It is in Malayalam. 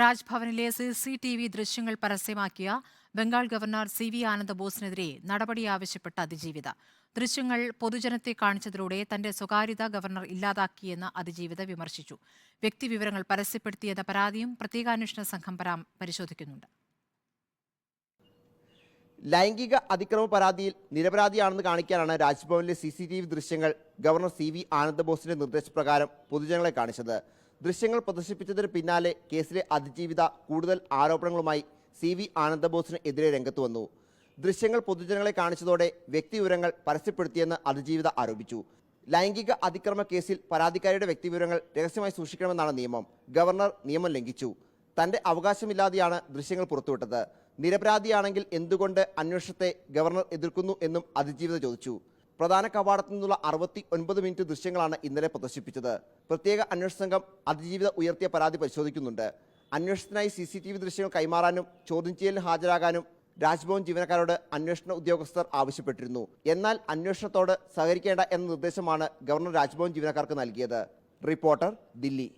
രാജ്ഭവനിലെ സി സി ടി വി ദൃശ്യങ്ങൾ പരസ്യമാക്കിയ ബംഗാൾ ഗവർണർ സി വി ആനന്ദബോസിനെതിരെ നടപടി ആവശ്യപ്പെട്ട അതിജീവിത. ദൃശ്യങ്ങൾ പൊതുജനത്തെ കാണിച്ചതിലൂടെ തന്റെ സ്വകാര്യത ഗവർണർ ഇല്ലാതാക്കിയെന്ന് അതിജീവിത വിമർശിച്ചു. വ്യക്തിവിവരങ്ങൾ പരസ്യപ്പെടുത്തിയെന്ന പരാതിയും പ്രത്യേകാന്വേഷണ സംഘം പരാ പരിശോധിക്കുന്നുണ്ട്. ലൈംഗിക അതിക്രമ പരാതിയിൽ നിരപരാധിയാണെന്ന് കാണിക്കാനാണ് രാജ്ഭവനിലെ സി സി ടി വി ദൃശ്യങ്ങൾ ഗവർണർ സി വി ആനന്ദബോസിന്റെ നിർദ്ദേശപ്രകാരം പൊതുജനങ്ങളെ കാണിച്ചത്. ദൃശ്യങ്ങൾ പ്രദർശിപ്പിച്ചതിന് പിന്നാലെ കേസിലെ അതിജീവിത കൂടുതൽ ആരോപണങ്ങളുമായി സി വി ആനന്ദബോസിന് എതിരെ രംഗത്ത് വന്നു. ദൃശ്യങ്ങൾ പൊതുജനങ്ങളെ കാണിച്ചതോടെ വ്യക്തിവിവരങ്ങൾ പരസ്യപ്പെടുത്തിയെന്ന് അതിജീവിത ആരോപിച്ചു. ലൈംഗിക അതിക്രമ കേസിൽ പരാതിക്കാരിയുടെ വ്യക്തിവിവരങ്ങൾ രഹസ്യമായി സൂക്ഷിക്കണമെന്നാണ് നിയമം. ഗവർണർ നിയമം ലംഘിച്ചു. തന്റെ അവകാശമില്ലാതെയാണ് ദൃശ്യങ്ങൾ പുറത്തുവിട്ടത്. നിരപരാധിയാണെങ്കിൽ എന്തുകൊണ്ട് അന്വേഷണത്തെ ഗവർണർ എതിർക്കുന്നു എന്നും അതിജീവിത ചോദിച്ചു. പ്രധാന കവാടത്തു നിന്നുള്ള അറുപത്തി ഒൻപത് മിനിറ്റ് ദൃശ്യങ്ങളാണ് ഇന്നലെ പ്രദർശിപ്പിച്ചത്. പ്രത്യേക അന്വേഷണ സംഘം അതിജീവിത ഉയർത്തിയ പരാതി പരിശോധിക്കുന്നുണ്ട്. അന്വേഷണത്തിനായി സി സി ടി വി ദൃശ്യങ്ങൾ കൈമാറാനും ചോദ്യം ചെയ്യലിന് ഹാജരാകാനും രാജ്ഭവൻ ജീവനക്കാരോട് അന്വേഷണ ഉദ്യോഗസ്ഥർ ആവശ്യപ്പെട്ടിരുന്നു. എന്നാൽ അന്വേഷണത്തോട് സഹകരിക്കേണ്ട എന്ന നിർദ്ദേശമാണ് ഗവർണർ രാജ്ഭവൻ ജീവനക്കാർക്ക് നൽകിയത്. റിപ്പോർട്ടർ ദില്ലി.